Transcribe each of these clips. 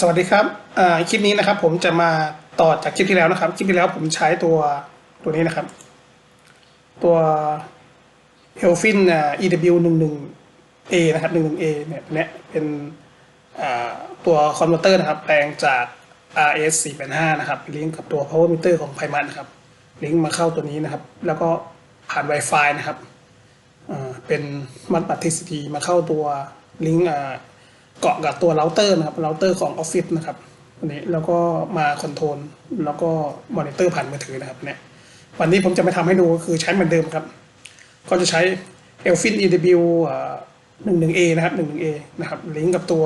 สวัสดีครับอ่าคลิปนี้นะครับ ผมจะมาต่อจากคลิปที่แล้วนะครับ คลิปที่แล้วผมใช้ตัวตัวนี้นะครับ ตัว e l f i n อ่า EW 1 1 A นะครับ1 1 A เนี่ยเนี้ยเป็นอ่าตัวคอนเวอร์เตอร์นะครับ แปลงจาก RS 485นะครับลิงก์กับตัว power meter ของไพมันนะครับ ลิงก์มาเข้าตัวนี้นะครับ แล้วก็ผ่าน Wi-Fi นะครับอ่าเป็นมัดบัตร TCP มาเข้าตัวลิงก์อ่า เกาะกับตัวเราเตอร์นะครับเราเตอร์ของออฟฟิศนะครับอันนี้แล้วก็มาคอนโทรลแล้วก็มอนิเตอร์ผ่านมือถือนะครับเนี่ยวันนี้ผมจะมาทำให้ดูก็คือใช้เหมือนเดิมครับ ก็จะใช้ Elfin EW หนึ่งหนึ่ง A นะครับหนึ่งหนึ่ง A นะครับลิงก์กับตัว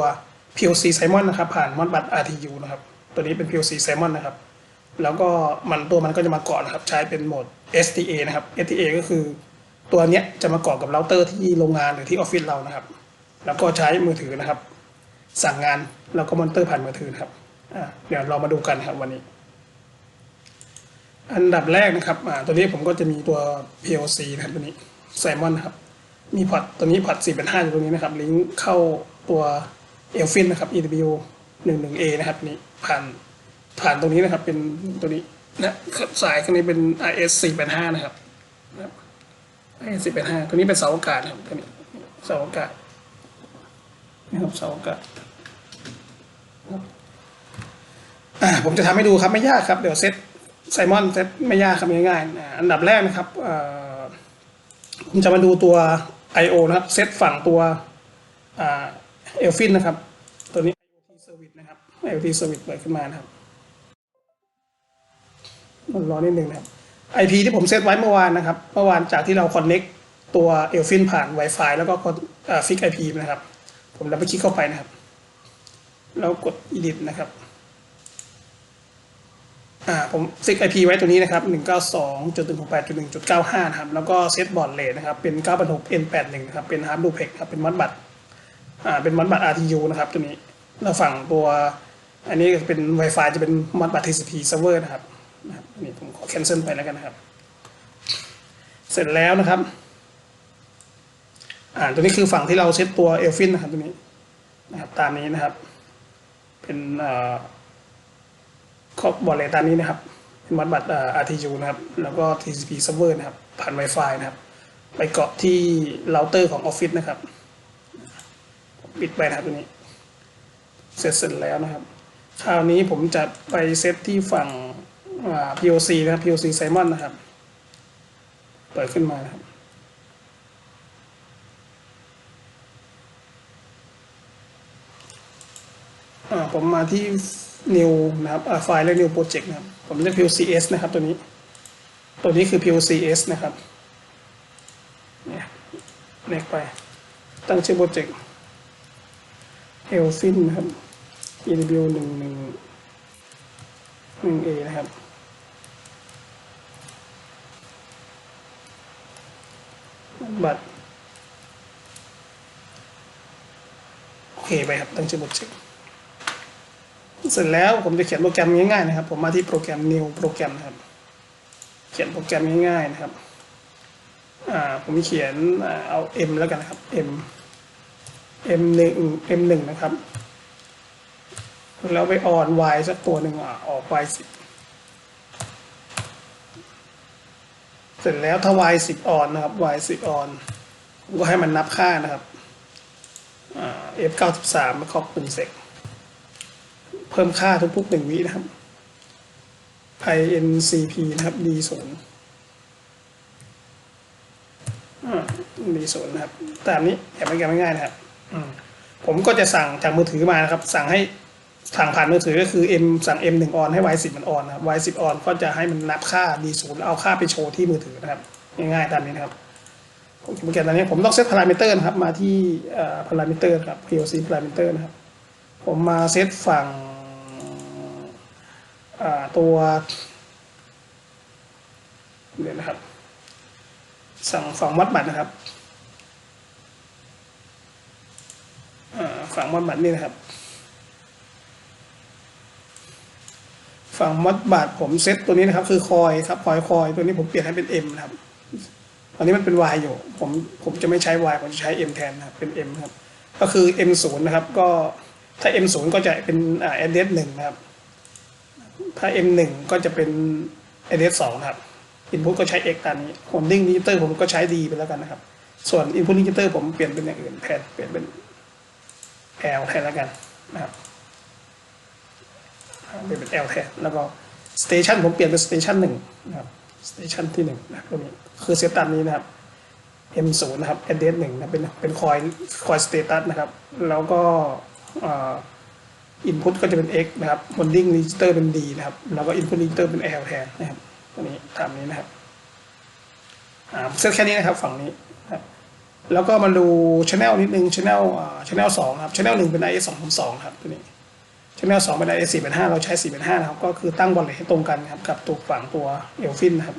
PLC Simon นะครับ ผ่านมอดบัต RTU นะครับ ตัวนี้เป็น PLC Simon นะครับ แล้วก็มันตัวมันก็จะมาเกาะนะครับ ใช้เป็นโหมด STA นะครับ STA ก็คือตัวเนี้ยจะมาเกาะกับเราเตอร์ที่โรงงานหรือที่ออฟฟิศเรานะครับ แล้วก็ใช้มือถือนะครับ สั่งงานแล้วก็มอนเตอร์ผ่านมือถือครับเดี๋ยวเรามาดูกันครับวันนี้ อันดับแรกนะครับตัวนี้ผมก็จะมีตัว PLC นะครับตัวนี้ไซมอนครับ มีพอร์ตตัวนี้พอร์ต4เป็น5อยู่ตรงนี้นะครับ ลิงก์เข้าตัวเอลฟินนะครับ EW 1 1 A นะครับนี้ผ่านผ่านตรงนี้นะครับ เป็นตัวนี้นะสายข้างนี้เป็น IS 4เป็น5นะครับนะครับ IS 4เป็น5ตัวนี้เป็นเสาอากาศนะครับตัวนี้เสาอากาศนะครับเสาอากาศ ผมจะทำให้ดูครับไม่ยากครับ เดี๋ยวเซตไซมอนเซตไม่ยากครับง่ายๆอันดับแรกนะครับผมจะมาดูตัว I/O นะครับ เซตฝั่งตัวเอลฟินนะครับ ตัวนี้ IoT Service นะครับ IoT Service เปิดขึ้นมานะครับรอนิดนึงนะครับ IP ที่ผมเซตไว้เมื่อวานนะครับ เมื่อวานจากที่เรา connect ตัวเอลฟินผ่าน Wi-Fi แล้วก็ฟิก IP นะครับ ผมดับเบิลคลิกเข้าไปนะครับ แล้วกด edit นะครับ่าผมฟิก IP ไว้ตัวนี้นะครับ 192.168.1.95 นะครับ แล้วก็เซตบอร์ดเลทนะครับ เป็น 9.6 N81 นะครับ เป็น Hard Duplex ครับ เป็นมัดบัตอ่า เป็นมัดบัต RTU นะครับตัวนี้ แล้วฝั่งตัว อันนี้เป็น Wi-Fi จะเป็นมัดบัต TCP server นะครับนะครับนี่ผมขอ cancel ไปแล้วกันนะครับ เสร็จแล้วนะครับ อ่า ตัวนี้คือฝั่งที่เราเซตตัวเอลฟินนะครับตัวนี้ นะครับ ตามนี้นะครับ เป็นเอ่อครอบบอร์ดเลยตามนี้นะครับ เป็นมัดบัตรอ่อ RTU นะครับ แล้วก็ TCP server นะครับ ผ่าน Wi-Fi นะครับ ไปเกาะที่เราเตอร์ของออฟฟิศนะครับ ปิดไปนะครับตัวนี้ เสร็จเสร็จแล้วนะครับ คราวนี้ผมจะไปเซตที่ฝั่ง POC นะครับ POC Simon นะครับ เปิดขึ้นมานะครับ ผมมาที่ new นะครับไฟล์และ new project นะครับผมเลือก PLCS นะครับตัวนี้ ตัวนี้คือ PLCS นะครับเนี่ยเน็กไป ตั้งชื่อโปรเจกต์ Elfin นะครับ EW หนึ่งหนึ่งหนึ่ง A นะครับบัตรโอเคไปครับ ตั้งชื่อโปรเจกต์ เสร็จแล้วผมจะเขียนโปรแกรมง่ายๆนะครับ ผมมาที่โปรแกรม new โปรแกรมนะครับ เขียนโปรแกรมง่ายๆนะครับอ่าผมเขียนเอา m แล้วกันนะครับ m m หนึ่ง m หนึ่งนะครับ แล้วไปออน y สักตัวหนึ่งอะออก y สิบเสร็จแล้วถ้า y สิบออนนะครับ y สิบออนก็ให้มันนับค่านะครับ f เก้าสิบสามมาครอบปุ่มเสกเพิ่มค่าทุกๆหนึ่งวินะครับ incp นะครับ d ศูนย์ดีศูนย์นะครับ ตามนี้แอบไม่แกง่ายๆนะครับอืมผมก็จะสั่งจากมือถือมานะครับ สั่งให้สั่งผ่านมือถือก็คือ m สั่ง m หนึ่งออนให้ y สิบมันออนนะครับ y สิบออนก็จะให้มันนับค่า d ศูนย์แล้วเอาค่าไปโชว์ที่มือถือนะครับ ง่ายๆตามนี้นะครับผมโปรแกรมตอนนี้ผมต้องเซตพารามิเตอร์นะครับ มาที่พารามิเตอร์ครับ PLC พารามิเตอร์นะครับ ผมมาเซตฝั่งอ่า ตัวเดี๋ยวนะครับสั่งฝังวัดบัตรนะครับฝั่งวัดบัตรนี่นะครับฝั่งมัดบัตรผมเซตตัวนี้นะครับ คือคอยครับคอยคอยตัวนี้ผมเปลี่ยนให้เป็น M นะครับตอนนี้มันเป็น Y อยู่ ผมผมจะไม่ใช้ Y ผมจะใช้ M แทนนะครับเป็น M ครับ ก็คือ M ศูนย์นะครับ ก็ถ้า M0 ก็จะเป็นอ่า address หนึ่งนะครับ ถ้า M1 ก็จะเป็น address สองครับ input ก็ใช้ x ตามนี้ holding register ผมก็ใช้ d ไปแล้วกันนะครับ ส่วน input register ผมเปลี่ยนเป็นอย่างอื่นแทนเปลี่ยนเป็น L แทนแล้วกันนะครับเปลี่ยนเป็น L แทนแล้วก็ station ผมเปลี่ยนเป็น station หนึ่งนะครับ station ที่หนึ่งนะครับตรงนี้คือเซตตามนี้นะครับ M0 นะครับ address หนึ่งนะเป็นเป็นคอยคอย status นะครับ แล้วก็อ่า input ก็จะเป็น x นะครับ holding register เป็น d นะครับ แล้วก็ input register เป็น l แทนนะครับตัวนี้ตามนี้นะครับเซตแค่นี้นะครับฝั่งนี้นะแล้วก็มาดู channel นิดนึง channel channel สองครับ channel หนึ่งเป็น is สองสองครับตัวนี้ channel สองเป็น is สี่เป็นห้าเราใช้สี่เป็นห้านะครับ ก็คือตั้งบอลเลยให้ตรงกันครับกับตัวฝั่งตัว elfin นนะครับ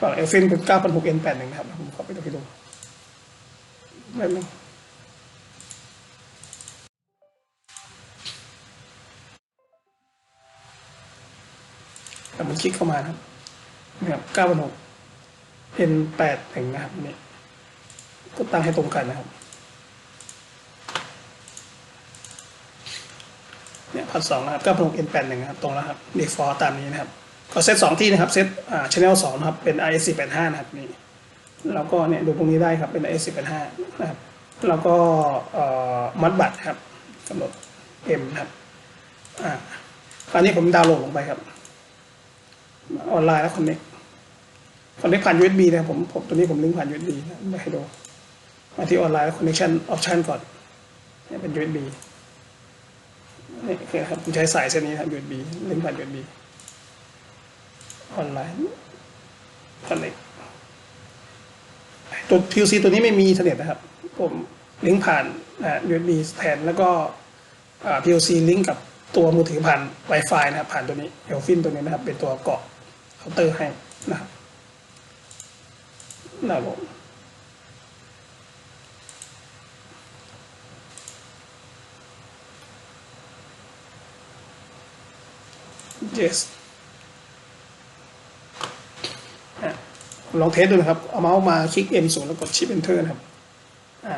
ฝั่ง elfin เป็นเก้าพันหก n แปดหนึ่งนะครับผมขอไปดูให้ดูแป๊บนึง แต่มันคลิกเข้ามานะครับนะครับเก้าพันหกเป็นแปดหนึ่งนะครับนี่ก็ตั้งให้ตรงกันนะครับเนี่ยพันสองนะครับเก้าพันหกเอ็นแปดหนึ่งนะครับตรงแล้วครับดีฟอร์ตามนี้นะครับก็เซตสองที่นะครับเซตอ่าชแนลสองนะครับเป็น i s สี่แปดห้านะครับนี่แล้วก็เนี่ยดูตรงนี้ได้ครับเป็น i s สี่แปดห้านะครับแล้วก็เอ่อมัดบัตรครับกำหนด m นะครับอ่าคราวนี้ผมดาวน์โหลดลงไปครับ ออนไลน์แล้วคอนเน็กคอนเน็กผ่าน USB นะครับผมผมตัวนี้ผมลิงก์ผ่าน USB นะไม่ให้ดูมาที่ออนไลน์แล้วคอนเน็กชันออปชันก่อนนี่เป็น USB นี่คือครับผมใช้สายเส้นนี้ครับ USB ลิงก์ผ่าน USB ออนไลน์คอนเน็กตัว PLC ตัวนี้ไม่มีอินเทอร์เน็ตนะครับ ผมลิงก์ผ่าน USB แทนแล้วก็ PLC ลิงก์กับตัวมือถือผ่าน Wi-Fi นะครับ ผ่านตัวนี้เอลฟินตัวนี้นะครับ เป็นตัวเกาะ เคาน์เตอร์ให้นะครับนะครับผม yes ลองเทสดูนะครับ เอาเมาส์มาคลิก M0 แล้วกดชิป Enter นะครับอ่า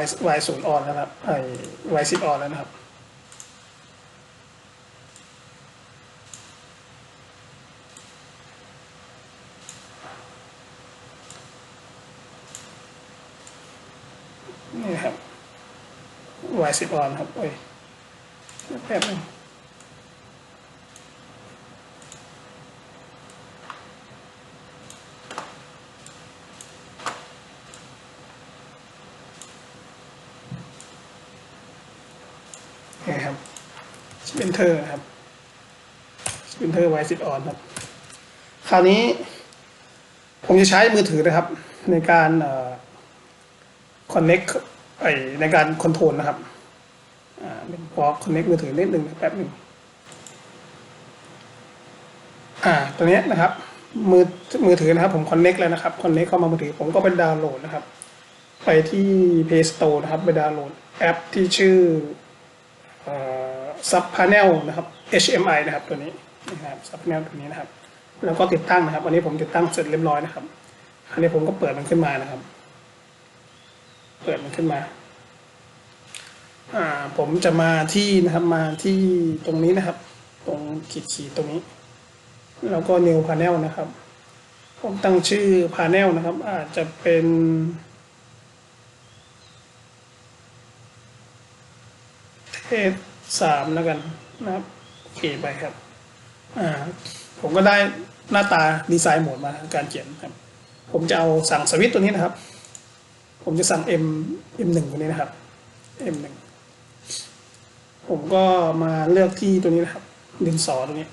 Y Y 0 on แล้วนะครับไอ Y 10 on แล้วนะครับ นี่นะครับ Y 10 on ครับโอ้ยแป๊บนึงนี่ครับสปินเทอร์ครับสปินเทอร์ไวซิตออนครับ คราวนี้ ผมจะใช้มือถือนะครับ ในการคอนเน็ก ในการคอนโทรลนะครับอ่าเป็นพอคอนเน็กมือถือนิดหนึ่งแป๊บหนึ่งอ่าตัวนี้นะครับ มือมือถือนะครับ ผมคอนเน็กแล้วนะครับคอนเน็กเข้ามามือถือผมก็เป็นดาวน์โหลดนะครับ ไปที่ Play Store นะครับไปดาวน์โหลดแอปที่ชื่อซับพาเนลนะครับ HMI นะครับตัวนี้นะครับซับพาเนลตัวนี้นะครับ แล้วก็ติดตั้งนะครับ อันนี้ผมติดตั้งเสร็จเรียบร้อยนะครับ อันนี้ผมก็เปิดมันขึ้นมานะครับ เปิดมันขึ้นมา อ่า ผมจะมาที่นะครับมาที่ตรงนี้นะครับ ตรงขีดขีดตรงนี้ แล้วก็ new panel นะครับ ผมตั้งชื่อ panel นะครับ อาจจะเป็นเทสสามแล้วกันนะครับโอเคไปครับ อ่า ผมก็ได้หน้าตาดีไซน์โหมดมาการเขียนครับ ผมจะเอาสั่งสวิตตัวนี้นะครับ ผมจะสั่ง M M หนึ่งตัวนี้นะครับ M หนึ่งผมก็มาเลือกที่ตัวนี้นะครับดินสอตัวนี้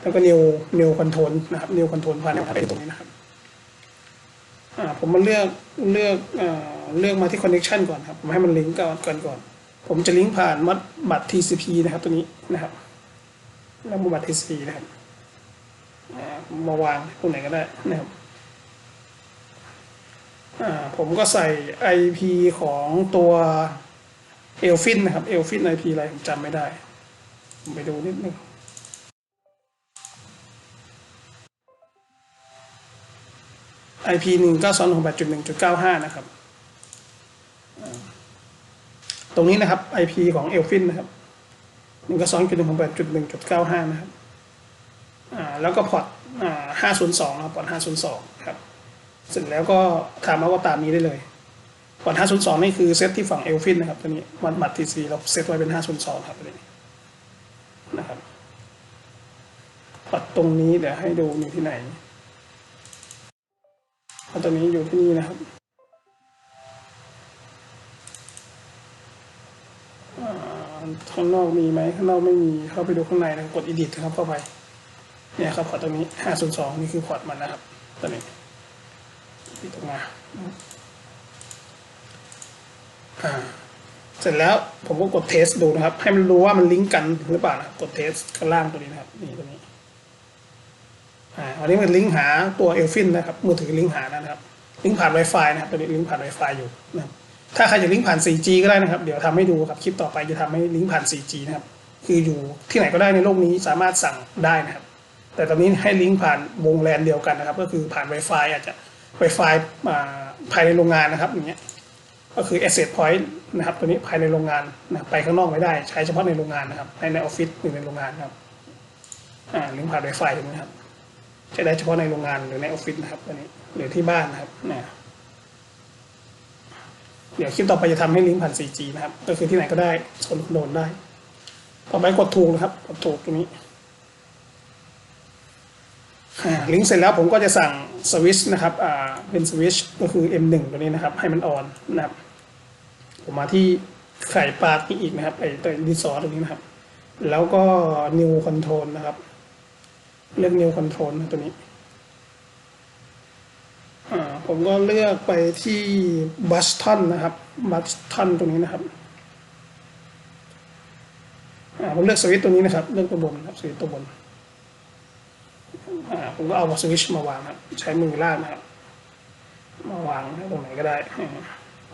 แล้วก็ new new control นะครับ new control ผ่านนะครับไอ้ตรงนี้นะครับอ่าผมมาเลือกเลือกอ่าเลือกมาที่ connection ก่อนครับ ผมให้มันลิงก์ก่อนก่อนก่อน ผมจะลิงก์ผ่านมัดบัตร TCP นะครับตัวนี้นะครับแล้วบัตร TCP นะครับอ่ามาวางตรงไหนก็ได้นะครับอ่า ผมก็ใส่ IP ของตัวเอลฟินนะครับเอลฟิน IP อะไรผมจำไม่ได้ ผมไปดูนิดนึง IP หนึ่งเก้าสองหกแปดจุดหนึ่งจุดเก้าห้านะครับ ตรงนี้นะครับ IP ของเอลฟินนะครับหนึ่งก็สองจุดหนึ่งของแปดจุดหนึ่งจุดเก้าห้านะครับ อ่า แล้วก็พอร์ตอ่าห้าศูนย์สองครับพอร์ตห้าศูนย์สองครับ เสร็จแล้วก็ถามมาว่าตามนี้ได้เลยพอนย์สองนี่คือเซตที่ฝั่งเอลฟินนะครับตัวนี้วันบัตรทีซีเราเซตไว้เป็นห้าศูนย์สองครับตัวนี้นะครับพอร์ตรงนี้เดี๋ยวให้ดูอยู่ที่ไหนพอร์ตตัวนี้อยู่ที่นี่นะครับข้างนอกมีไหมข้างนอกไม่มีเข้าไปดูข้างในนะกด edit นะครับเข้าไปเนี่ยครับพอร์ตตรงนี้ 502 นี่คือพอร์ตมันนะครับตัวนี้ ปิดตรงมาอ่าเสร็จแล้วผมก็กดเทสดูนะครับ ให้มันรู้ว่ามันลิงก์กันหรือเปล่านะครับกดเทสข้างล่างตัวนี้นะครับนี่ตัวนี้อ่าอันนี้มันลิงก์หาตัวเอลฟินนะครับมือถือลิงก์หานะครับ ลิงก์ผ่าน Wi-Fi นะครับตัวนี้ลิงก์ผ่าน Wi-Fi อยู่นะครับถ้าใครจะลิงก์ผ่าน 4G ก็ได้นะครับ เดี๋ยวทำให้ดูครับคลิปต่อไปจะทำให้ลิงก์ผ่าน 4G นะครับ คืออยู่ที่ไหนก็ได้ในโลกนี้สามารถสั่งได้นะครับ แต่ตอนนี้ให้ลิงก์ผ่านวงแลนเดียวกันนะครับ ก็คือผ่าน Wi-Fi อาจจะ Wi-Fi อ่าภายในโรงงานนะครับอย่างเงี้ยก็คือ asset point นะครับ ตัวนี้ภายในโรงงานนะไปข้างนอกไม่ได้ใช้เฉพาะในโรงงานนะครับ ในในออฟฟิศหรือในโรงงานครับอ่าลิงก์ผ่าน Wi-Fi ตรงนี้ครับใช้ได้เฉพาะในโรงงานหรือในออฟฟิศนะครับตัวนี้หรือที่บ้านนะครับนะเดี๋ยวคลิปต่อไปจะทำให้ลิงก์ผ่าน 4G นะครับ ก็คือที่ไหนก็ได้สนโดนได้ ต่อไปกดถูกนะครับ กดถูกตรงนี้ ลิงก์เสร็จแล้วผมก็จะสั่งสวิชนะครับเป็นสวิชก็คือ M1 ตัวนี้นะครับ ให้มันออนนะครับผมมาที่ไข่ปลาที่อีกนะครับไอตัวดิซอตรงนี้นะครับ แล้วก็ new control นะครับ เลือก new control ตัวนี้ผมก็เลือกไปที่บัสทอนนะครับบัสทอนตรงนี้นะครับผมเลือกสวิตช์ตัวนี้นะครับ เลือกตัวบนนะครับสวิตช์ตัวบน ผมก็เอาสวิชมาวางครับ ใช้มือลากนะครับ มาวางตรงไหนก็ได้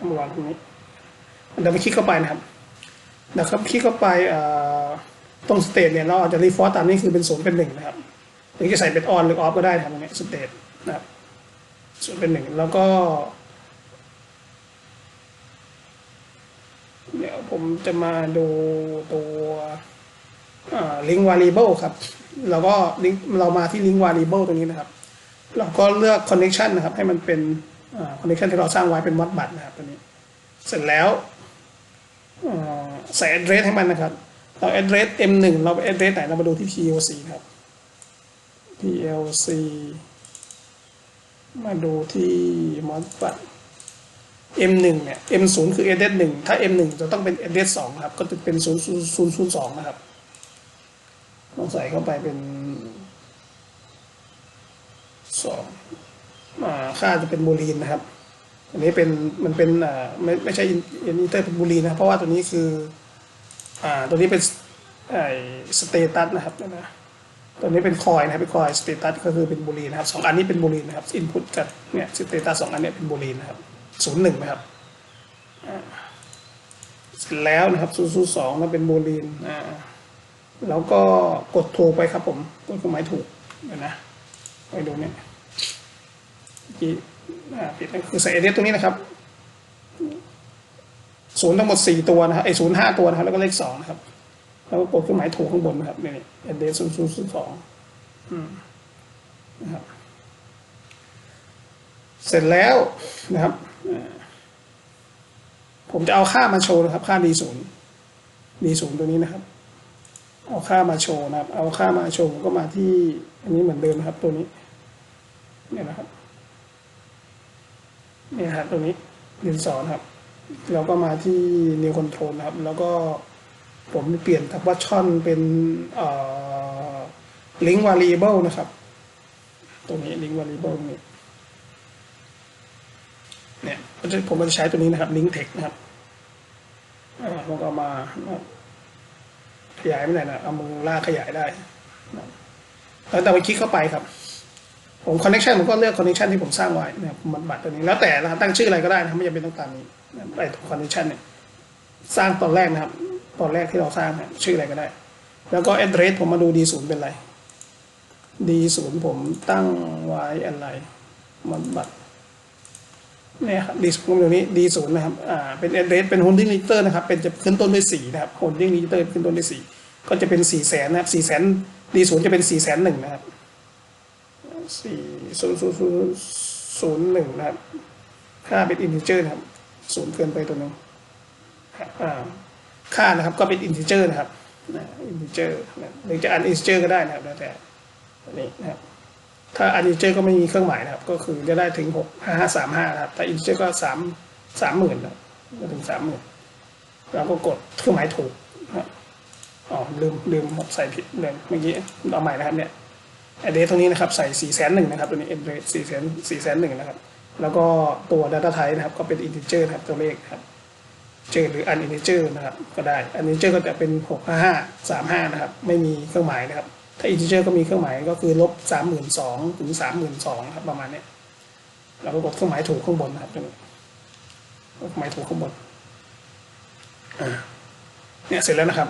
มาวางตรงนี้เดี๋ยวไปคลิกเข้าไปนะครับเดี๋ยวครับคลิกเข้าไปตรงสเตทเนี่ยเราอาจจะรีฟอร์ตามนี้คือเป็นศูนย์เป็นหนึ่งนะครับหรือจะใส่เป็นออนหรือออฟก็ได้ครับตรงนี้สเตทนะครับส่วนเป็นหนึ่งแล้วก็เดี๋ยวผมจะมาดูตัวลิงก์ variable ครับ แล้วก็ลิงก์เรามาที่ลิงก์ variable ตรงนี้นะครับ เราก็เลือก connection นะครับ ให้มันเป็นอ่า connection ที่เราสร้างไว้เป็นวัดบัตรนะครับตัวนี้ เสร็จแล้วใส่ address ให้มันนะครับ เรา address m1 เราไป address ไหนเรามาดูที่ plc ครับ plc มาดูที่มอสบัต M1 เนี่ย M0 คือ address 1ถ้า M1 จะต้องเป็น address 2ครับ ก็จะเป็น 0 0 0 2 นะครับ ต้องใส่เข้าไปเป็น2อ่าค่าจะเป็นบูลีนนะครับ อันนี้เป็นมันเป็นอ่าไม่ไม่ใช่อินเตอร์เป็นบูลีนนะเพราะว่าตัวนี้คืออ่าตัวนี้เป็นไอสเตตัสนะครับนะตัวนี้เป็นคอยนะครับเป็นคอยสเตตัสก็คือเป็นบูลีนะครับสองอันนี้เป็นบูลีนนะครับอินพุตกับเนี่ยสเตตัสสองอันเนี้เป็นบูลีนนะครับศูนย์หนึ่งนะครับเสร็จแล้วนะครับศูนย์ศูนย์สองนั่นเป็นบูลีนอ่า แล้วก็กดถูกไปครับผมกดเครื่องหมายถูกเดี๋ยวนะไปดูเนี่ยกี่ปิดนะคือใส่เอเดตตรงนี้นะครับศูนย์ทั้งหมดสี่ตัวนะครับไอศูนย์ห้าตัวนะครับแล้วก็เลขสองนะครับแล้วก็กดเครื่องหมายถูกข้างบนนะครับนี่เอเดศูนย์ศูนย์ศูนย์สองนะครับเสร็จแล้วนะครับผมจะเอาค่ามาโชว์นะครับ ค่า d ศูนย์ d ศูนย์ตัวนี้นะครับ เอาค่ามาโชว์นะครับ เอาค่ามาโชว์ก็มาที่อันนี้เหมือนเดิมครับตัวนี้เนี่ยนะครับเนี่ยครับตัวนี้ดินสอนครับ แล้วก็มาที่ new control นะครับ แล้วก็ผมเปลี่ยนจากวัชช่อนเป็นเอ่อ link variable นะครับ ตรงนี้ link variable นี่เนี่ยผมจะผมจะใช้ตัวนี้นะครับ link text นะครับอ่าผมก็มานะครับ ขยายไม่ได้นะเอามือลากขยายได้แล้วแต่ไปคลิกเข้าไปครับ ผม connection ผมก็เลือก connection ที่ผมสร้างไว้เนี่ยมันบัตรตัวนี้แล้วแต่นะครับตั้งชื่ออะไรก็ได้นะไม่จำเป็นต้องตามนี้ไอ้ connection เนี่ยสร้างตอนแรกนะครับ ตอนแรกที่เราสร้างเนี่ยชื่ออะไรก็ได้ แล้วก็ address ผมมาดู d ศูนย์เป็นไร d ศูนย์ผมตั้งไว้อะไรมันบัตร เนี่ยครับดีศูนย์ตรงนี้ดีศูนย์นะครับอ่าเป็นเอเดรสเป็นโฮลดิ้งลิเตอร์นะครับเป็นจะขึ้นต้นด้วยสี่นะครับโฮลดิ้งลิเตอร์ขึ้นต้นด้วยสี่ก็จะเป็นสี่แสนนะครับสี่แสนดีศูนย์จะเป็นสี่แสนหนึ่งนะครับสี่ศูนย์ศูนย์ศูนย์ศูนย์หนึ่งนะครับค่าเป็นอินทิเจอร์นะครับศูนย์เกินไปตัวนึงค่านะครับก็เป็นอินทิเจอร์นะครับอินทิเจอร์หรือจะอันอินทิเจอร์ก็ได้นะครับแล้วแต่นนี้นะครับ ถ้าอันอินเจอร์ก็ไม่มีเครื่องหมายนะครับ ก็คือจะได้ถึงหกห้าห้าสามห้านะครับถ้าอินเจอร์ก็สามสามหมื่นนะก็ถึงสามหมื่นแล้วก็กดเครื่องหมายถูกนะครับอ๋อลืมลืมใส่ผิดเลยเมื่อกี้เอาใหม่นะครับเนี่ยแอดเดตรงนี้นะครับใส่สี่แสนหนึ่งนะครับตัวนี้เอ็นเดสี่แสนสี่แสนหนึ่งนะครับ แล้วก็ตัว Data Type นะครับ ก็เป็นอินทิเจอร์นะครับตัวเลขนะครับเจอหรืออันอินทิเจอร์นะครับ ก็ได้อันอินทิเจอร์ก็จะเป็นหกห้าห้าสามห้านะครับ ไม่มีเครื่องหมายนะครับ ถ้าอินทิเจอร์ก็มีเครื่องหมายก็คือลบสามหมื่นสองถึงสามหมื่นสองครับประมาณเนี้ยเราก็กดเครื่องหมายถูกข้างบนนะครับตรงนี้เครื่องหมายถูกข้างบนเนี่ยเสร็จแล้วนะครับ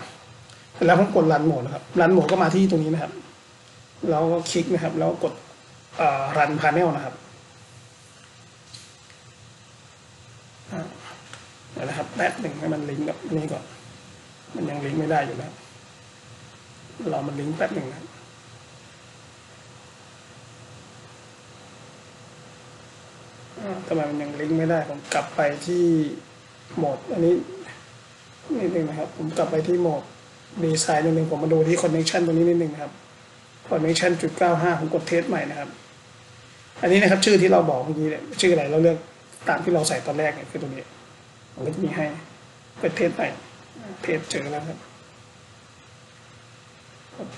เสร็จแล้วผมกดรันโหมดนะครับรันโหมดก็มาที่ตรงนี้นะครับแล้วก็คลิกนะครับ แล้วกดรันพาเนลนะครับเดี๋ยวนะครับแป๊บหนึ่งให้มันลิงก์กับนี่ก่อน มันยังลิงก์ไม่ได้อยู่นะครับ รอมันลิงก์แป๊บหนึ่งนะครับอ่าทำไมมันยังลิงก์ไม่ได้ ผมกลับไปที่โหมด อันนี้นิดนึงนะครับ ผมกลับไปที่โหมดดีไซน์นิดนึงผมมาดูที่คอนเน c t ชันตรงนี้นิดนึงนะครับคอนเน c t ชันจุดเก้าห้าผมกดเทสใหม่นะครับ อันนี้นะครับชื่อที่เราบอกเมื่อกี้เนี่ยชื่ออะไรเราเลือกตามที่เราใส่ตอนแรกเนี่ยคือตรงนี้ผมก็จะมีให้เปิดเทสใหม่เทสเจอแล้วครับ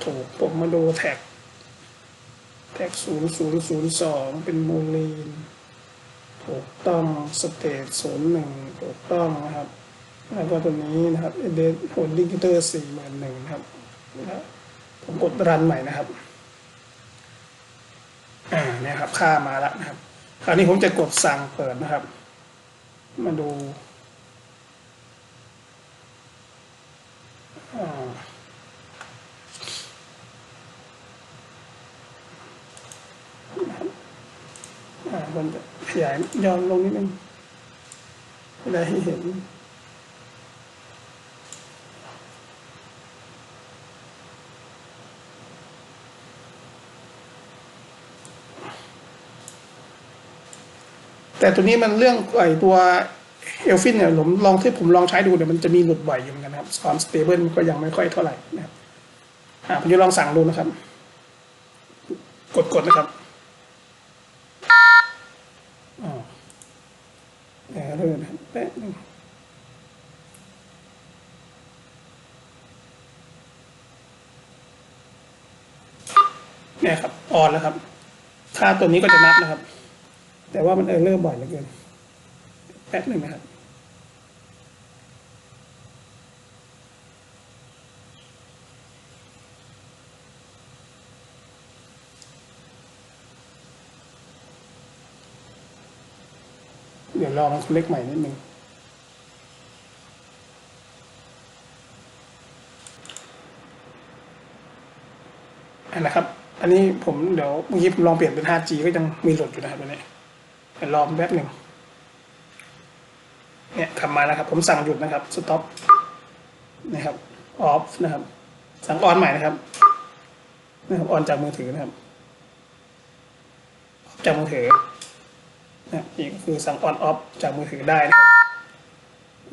ถูกผมมาดูแท็ก แท็กศูนย์ศูนย์ศูนย์สองเป็นมูลีน ถูกต้องสเตทศูนย์หนึ่งถูกต้องนะครับ แล้วก็ตัวนี้นะครับเดทโฮลดิ้งเตอร์สี่หมื่นหนึ่งครับนะครับผมกดรันใหม่นะครับ อ่าเนี่ยครับ ค่ามาแล้วนะครับ คราวนี้ผมจะกดสั่งเปิดนะครับ มาดูอ่า มันจะขยายย้อนลงนิดนึงจะได้ให้เห็นแต่ตัวนี้มันเรื่องไอตัวเอลฟินเนี่ยผมลองที่ผมลองใช้ดูเนี่ยมันจะมีหลุดบ่อยอยู่เหมือนกันครับความสเตเบิลก็ยังไม่ค่อยเท่าไหร่นะครับอ่าผมจะลองสั่งดูนะครับ กดกดนะครับ อ๋อแอร์เลยนะครับแป๊บนึง เนี่ยครับออนแล้วครับ ค่าตัวนี้ก็จะนับนะครับ แต่ว่ามันเออร์เลอร์บ่อยเหลือเกินแป๊บหนึ่งนะครับเดี๋ยวรอมันเล็กใหม่นิดนึงอันนะครับ อันนี้ผมเดี๋ยวเมื่อกี้ผมลองเปลี่ยนเป็น 5G ก็ยังมีหลุดอยู่นะครับตัวนี้เดี๋ยวรอแป๊บหนึ่งเนี่ยทำมาแล้วครับ ผมสั่งหยุดนะครับ stop นะครับ off นะครับ สั่งออนใหม่นะครับนะครับออนจากมือถือนะครับจากมือถือนะนี่ก็คือสั่งออนออฟจากมือถือได้นะครับ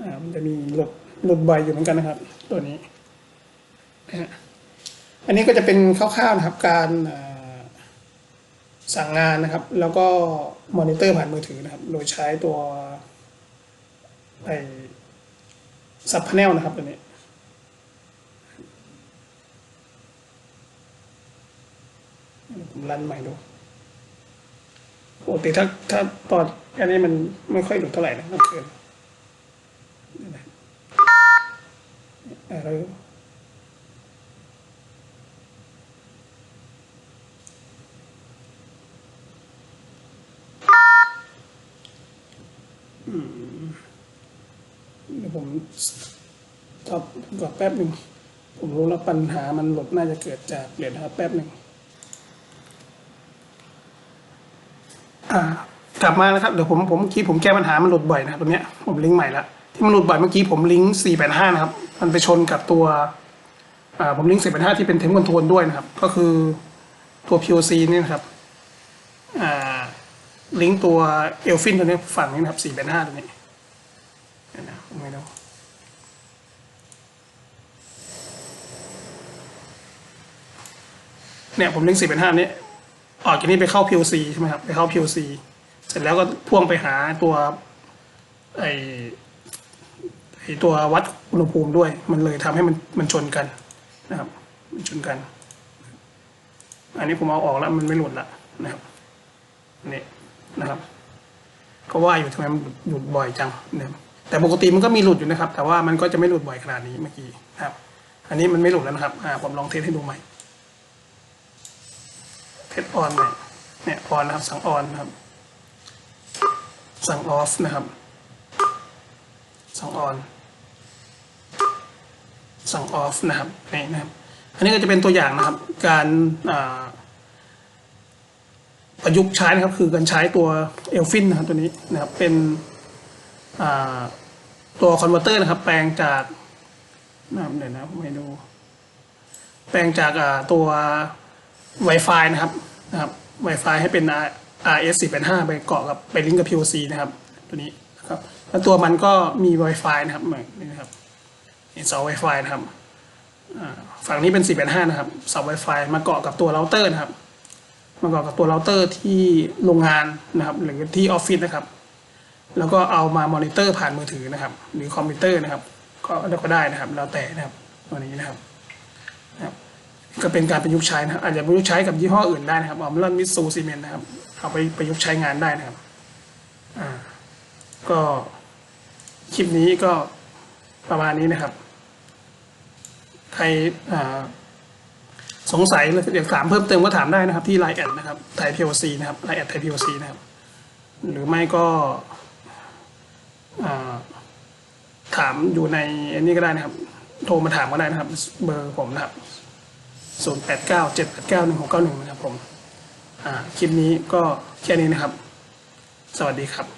อ่ามันจะมีหลุดหลุดบ่อยอยู่เหมือนกันนะครับ ตัวนี้นะฮะ อันนี้ก็จะเป็นคร่าวๆนะครับการสั่งงานนะครับ แล้วก็มอนิเตอร์ผ่านมือถือนะครับ โดยใช้ตัวไอซับพาเนลนะครับตัวนี้ผมรันใหม่ดูปกติถ้าถ้าตอนอันนี้มันไม่ค่อยหลุเท่าไหร่นะมันเกินนี่นอะไร เดี๋ยวผมตอบก่อนแป๊บหนึ่ง ผมรู้แล้วปัญหามันหลบน่าจะเกิดจากเดี๋ยนครับแป๊บหนึ่งกลับมานะครับ เดี๋ยวผมผมเมื่อกี้ผมแก้ปัญหามันหลุดบ่อยนะครับตัวเนี้ยผมลิงก์ใหม่ละที่มันหลุดบ่อยเมื่อกี้ผมลิงก์485 นะครับ มันไปชนกับตัวผมลิงก์485 ที่เป็นเทมคอนโทรลด้วยนะครับ ก็คือตัว POC นี่นะครับ อ่า ลิงก์ตัวเอลฟินตัวนี้ฝั่งนี้นะครับ485ตัวนี้เดี๋ยนะผมไม่รู้เนี่ยผมลิงก์485นี้ออกจากนี้ไปเข้า POC ใช่ไหมครับ ไปเข้า POC เสร็จแล้วก็พ่วงไปหาตัวไอไอตัววัดอุณหภูมิด้วย มันเลยทำให้มันมันชนกันนะครับ มันชนกัน อันนี้ผมเอาออกแล้วมันไม่หลุดละนะครับนี่ นะครับก็ว่าอยู่ทำไมมันหลุดบ่อยจังเนี่ยแต่ปกติมันก็มีหลุดอยู่นะครับ แต่ว่ามันก็จะไม่หลุดบ่อยขนาดนี้เมื่อกี้นะครับ อันนี้มันไม่หลุดแล้วนะครับอ่าผมลองเทสให้ดูใหม่เพชรออนเนี่ยเนี่ยออนนะครับ สั่งออนนะครับ สั่งออฟนะครับ สั่งออน สั่งออฟนะครับนี่นะครับ อันนี้ก็จะเป็นตัวอย่างนะครับ การอ่า ประยุกต์ใช้นะครับคือการใช้ตัวเอลฟินนะครับตัวนี้นะครับเป็นตัวคอนเวอร์เตอร์นะครับ แปลงจากนะครับเดี๋ยวนะผมให้ดู แปลงจากตัว Wi-Fi นะครับนะครับ Wi-Fi ให้เป็น RS 485ไปเกาะกับไปลิงก์กับ POC นะครับ ตัวนี้นะครับแล้วตัวมันก็มี Wi-Fi นะครับเหมือนนี่นะครับเสา Wi-Fi นะครับฝั่งนี้เป็น 4.5 นะครับเสา Wi-Fi มาเกาะกับตัวเราเตอร์นะครับ มาเกาะกับตัวเราเตอร์ที่โรงงานนะครับหรือที่ออฟฟิศนะครับ แล้วก็เอามามอนิเตอร์ผ่านมือถือนะครับ หรือคอมพิวเตอร์นะครับ ก็ก็ได้นะครับ แล้วแต่นะครับตัวนี้นะครับก็เป็นการประยุกต์ใช้นะครับอาจจะประยุกต์ใช้กับยี่ห้ออื่นได้นะครับเอามเล่นมิตซูซีเมนนะครับเอาไปประยุกต์ใช้งานได้นะครับอ่าก็คลิปนี้ก็ประมาณนี้นะครับ ใครอ่า สงสัยหรือยากถามเพิ่มเติมก็ถามได้นะครับที่ไลน์แอดนะครับไทยพีโอซีนะครับไลน์แอดไทยพีโอซีนะครับ หรือไม่ก็ถามอยู่ในอันนี้ก็ได้นะครับ โทรมาถามก็ได้นะครับ เบอร์ผมนะครับศูนย์แปดเก้าเจ็ดแปดเก้าหนึ่งหกเก้าหนึ่งนะครับผมคลิปนี้ก็แค่นี้นะครับ สวัสดีครับ